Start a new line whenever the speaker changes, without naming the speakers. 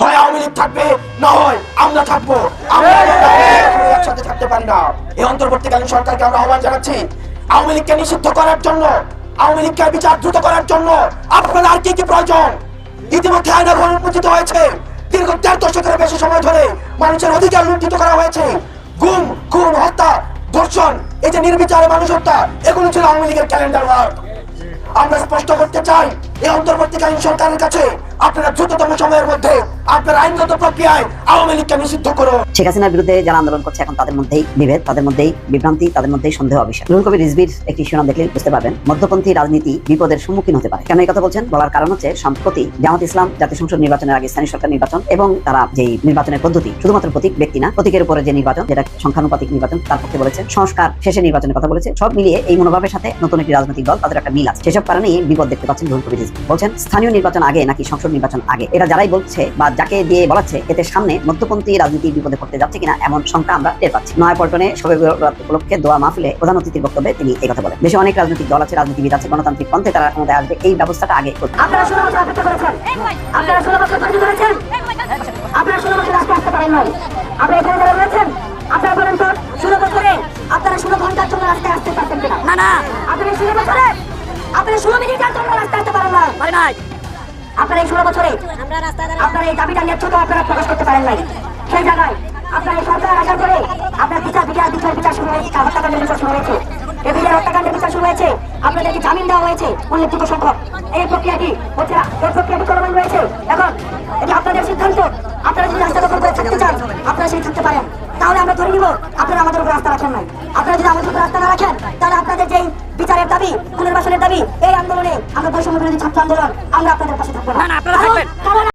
হয় আওয়ামী লীগ থাকবে না হয় আমরা থাকব। আমরা একসাথে থাকতে পারি না। এই অন্তর্বর্তীকালীন সরকারকে আমরা আহ্বান জানাচ্ছি আওয়ামী লীগকে নিষিদ্ধ করার জন্য আওয়ামী লীগকে বিচার দ্রুত করার জন্য আপনার আর কি কি প্রয়োজন? ইতিমধ্যে আইনের অনুমোদিত হয়েছে। দীর্ঘ দেড় দশকের বেশি সময় ধরে মানুষের অধিকার লুণ্ঠিত করা হয়েছে। গুম খুন হত্যা ধর্ষণ এই যে নির্বিচারে মানুষ হত্যা এগুলো ছিল আওয়ামী লীগের ক্যালেন্ডার ওয়ার্ক আমরা স্পষ্ট করতে চাই এই অন্তর্বর্তীকালীন সরকারের কাছে আপনারা দ্রুততম সময়ের মধ্যে আপনার আইনগত প্রক্রিয়ায় আওয়ামী লীগকে নিষিদ্ধ করুন।
শেখ হাসিনার বিরুদ্ধে যারা আন্দোলন করছে এখন তাদের মধ্যেই বিভেদ, তাদের মধ্যেই বিভ্রান্তি, তাদের মধ্যেই সন্দেহ অবিশ্বাস। রুহুল কবির রিজবির একটি শিরোনাম দেখলে বুঝতে পারবেন, মধ্যপন্থী রাজনীতি বিপদের সম্মুখীন হতে পারে। কেন এই কথা বলছেন? বলার কারণ হচ্ছে সম্প্রতি জামাত ইসলাম জাতীয় সংসদ নির্বাচনের আগে স্থানীয় সরকার নির্বাচন এবং তারা যে নির্বাচনের পদ্ধতি, শুধুমাত্র প্রতীক ব্যক্তি না, প্রতীকের উপরে যে নির্বাচন, যেটা সংখ্যানুপাতিক নির্বাচন, তার পক্ষে বলেছে, সংস্কার শেষে নির্বাচনের কথা বলেছে, সব মিলিয়ে এই মনোভাবের সাথে নতুন একটি রাজনৈতিক দল, তাদের একটা মিল আছে। সেসব কারণেই বিপদ দেখতে পাচ্ছেন রুহুল কবির রিজভী বলছেন, স্থানীয় নির্বাচন আগে নাকি সংসদ নির্বাচন আগে। এটা যারাই বলছে বা যাকে দিয়ে বলাচ্ছে এতে সামনে মধ্যপন্থী রাজনীতি বিপদে পড়তে যাচ্ছে কিনা এমন শঙ্কা আমরা টের পাচ্ছি। নয় পল্টনে শবে বরাত উপলক্ষে দোয়া মাহফিলে প্রধান অতিথির বক্তব্যে তিনি এই কথা বলেন। দেশে অনেক রাজনৈতিক দল আছে রাজনীতিবিদ আছে গণতান্ত্রিক পন্থে তারা ক্ষমতায় আসবে। এই ব্যবস্থাটা আগে করতে।
আপনারা ষোলো বছর অপেক্ষা করেছেন। আপনারা ষোলো বছর ধৈর্য ধরেছেন। আপনারা ষোলো বছর আজকে আসতে পারেন নাই। আপনারা এখানে যারা রয়েছেন আপনারা বলেন তো ষোলো বছরে আপনারা ষোলো ঘণ্টার জন্য রাস্তায় আসতে পারতেন না না। আপনারা ষোলো বছরে আপনারা ষোলো মিনিটের জন্য রাস্তায় আসতে পারেন না পারে নাই। আপনারা এই ষোলো বছরে আপনারা এই দাবিটা ন্যায্যতা আপনারা প্রকাশ করতে পারেন নাই। সেই জায়গায় আপনারা এই সরকার আসার পরে আপনার বিচার বিচার বিচার বিচার শুরু হয়েছে হত্যাকাণ্ডের বিচার শুরু হয়েছে। এই বিচার হত্যাকাণ্ডের বিচার শুরু হয়েছে আপনাদেরকে জামিন দেওয়া হয়েছে উল্লেখযোগ্য সংখ্যক এই প্রক্রিয়াটি হচ্ছে না এই প্রক্রিয়াটি চলমান রয়েছে? এখন এটা আপনাদের সিদ্ধান্ত। আপনারা যদি রাস্তা দখল করে থাকতে চান আপনারা সেই থাকতে পারেন। তাহলে আমরা ধরে নিব আপনারা আমাদের উপর রাস্তা রাখেন নাই। আপনারা যদি আমাদের উপর রাস্তা না রাখেন তাহলে আপনাদের যেই বিচারের দাবি পুনর্বাসনের দাবি আমরা বৈষম্য বিরোধী ছাত্র আন্দোলন আমরা আপনাদের পাশে থাকব না। আপনারা থাকবেন।